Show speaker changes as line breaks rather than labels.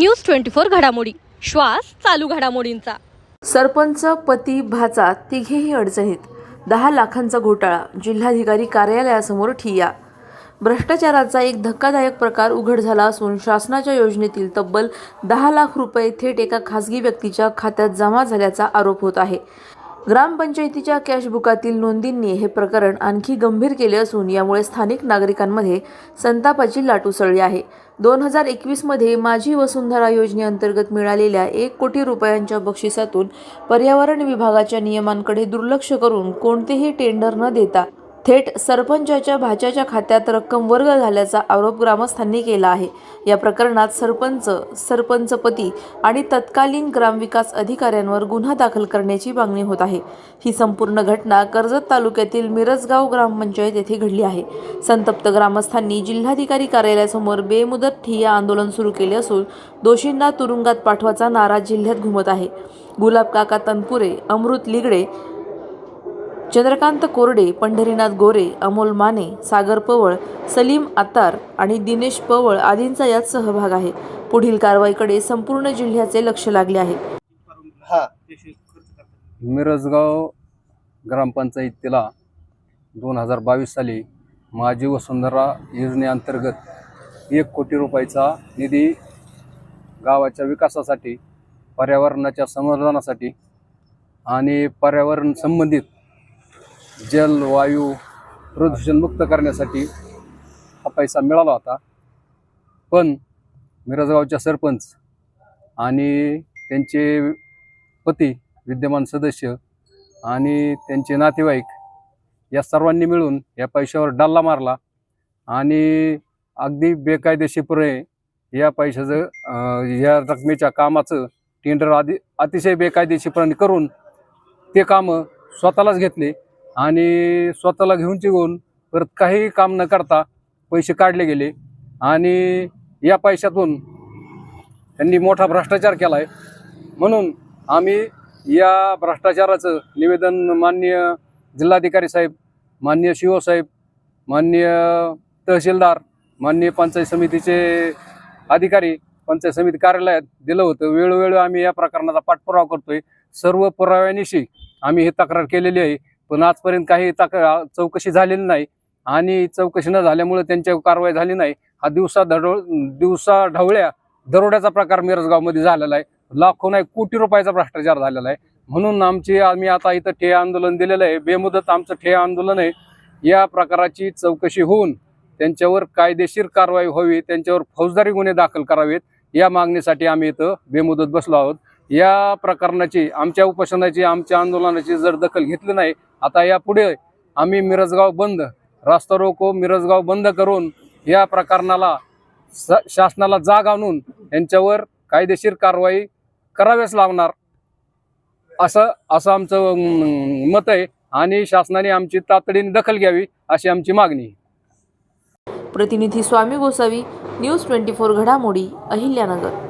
News twenty four घडामोडी. श्वास चालू घडामोडींचा.
सरपंच पती भाचा तिघेही अडचणीत. दहा लाखांचा घोटाळा. जिल्हाधिकारी कार्यालयासमोर ठिय्या. भ्रष्टाचाराचा एक धक्कादायक प्रकार उघड झाला असून शासनाच्या योजनेतील तब्बल दहा लाख रुपये थेट एका खासगी व्यक्तीच्या खात्यात जमा झाल्याचा आरोप होत आहे. ग्रामपंचायतीच्या कॅशबुकातील नोंदींनी हे प्रकरण आणखी गंभीर केले असून यामुळे स्थानिक नागरिकांमध्ये संतापाची लाट उसळली आहे. दोन हजार एकवीसमध्ये माझी वसुंधरा योजनेअंतर्गत मिळालेल्या एक कोटी रुपयांच्या बक्षिसातून पर्यावरण विभागाच्या नियमांकडे दुर्लक्ष करून कोणतेही टेंडर न देता थेट सरपंचाच्या भाच्याच्या खात्यात रक्कम वर्ग झाल्याचा आरोप ग्रामस्थांनी केला आहे. या प्रकरणात सरपंच सरपंच पती आणि तत्कालीन ग्रामविकास अधिकाऱ्यांवर गुन्हा दाखल करण्याची मागणी होत आहे. ही संपूर्ण घटना कर्जत तालुक्यातील मिरजगाव ग्रामपंचायत येथे घडली आहे. संतप्त ग्रामस्थांनी जिल्हाधिकारी कार्यालयासमोर बेमुदत ठिय्या आंदोलन सुरू केले असून दोषींना तुरुंगात पाठवाचा नारा जिल्ह्यात घुमत आहे. गुलाब काका तनपुरे अमृत लिगडे चंद्रकांत कोरडे पंढरीनाथ गोरे अमोल माने सागर पवळ सलीम आत्तार आणि दिनेश पवळ आदींचा यात सहभाग आहे. पुढील कारवाईकडे संपूर्ण जिल्ह्याचे लक्ष लागले आहे.
हा.
मिरजगाव ग्रामपंचायतीला दोन हजार बावीस साली माझी वसुंधरा योजनेअंतर्गत एक कोटी रुपयाचा निधी गावाच्या विकासासाठी पर्यावरणाच्या संवर्धनासाठी आणि पर्यावरण संबंधित जल वायू प्रदूषणमुक्त करण्यासाठी हा पैसा मिळाला होता. पण मिरजगावच्या सरपंच आणि त्यांचे पती विद्यमान सदस्य आणि त्यांचे नातेवाईक या सर्वांनी मिळून या पैशावर डाल्ला मारला आणि अगदी बेकायदेशीरपणे या पैशाचं या रकमेच्या कामाचं टेंडर आधी अतिशय बेकायदेशीरपणे करून ते कामं स्वतःलाच घेतले. आणि स्वतःला घेऊन चिघून परत काही काम न करता पैसे काढले गेले. आणि या पैशातून त्यांनी मोठा भ्रष्टाचार केला आहे म्हणून आम्ही या भ्रष्टाचाराचं निवेदन माननीय जिल्हाधिकारी साहेब मान्य शिवसाहेब मान्य माननीय तहसीलदार मान्य पंचायत समितीचे अधिकारी पंचायत समिती कार्यालयात दिलं होतं. वेळोवेळी आम्ही या प्रकरणाचा पाठपुरावा करतोय. सर्व पुराव्यानिशी आम्ही ही तक्रार केलेली आहे. पण आजपर्यंत काही तक चौकशी झालेली नाही आणि चौकशी न झाल्यामुळे त्यांच्यावर कारवाई झाली नाही. हा दिवसा धडो दिवसा ढवळ्या दरोड्याचा प्रकार मिरजगावमध्ये झालेला आहे. लाखो नाही कोटी रुपयाचा भ्रष्टाचार झालेला आहे. म्हणून आमची आम्ही आता इथं ठे आंदोलन दिलेलं आहे. बेमुदत आमचं ठे आंदोलन आहे. या प्रकाराची चौकशी होऊन त्यांच्यावर कायदेशीर कारवाई व्हावी त्यांच्यावर फौजदारी गुन्हे दाखल करावेत या मागणीसाठी आम्ही इथं बेमुदत बसलो आहोत. या प्रकरणाची आमच्या उपोषणाची आमच्या आंदोलनाची जर दखल घेतली नाही आता यापुढे आम्ही मिरजगाव बंद रास्ता रोको मिरजगाव बंद करून या प्रकरणाला शासनाला जाग आणून यांच्यावर कायदेशीर कारवाई कराव्याच लागणार. असं असं आमचं मत आहे आणि शासनाने आमची तातडीने दखल घ्यावी अशी आमची मागणी
प्रतिनिधी Swami Gosavi news twenty four घडामोडी अहिल्यानगर.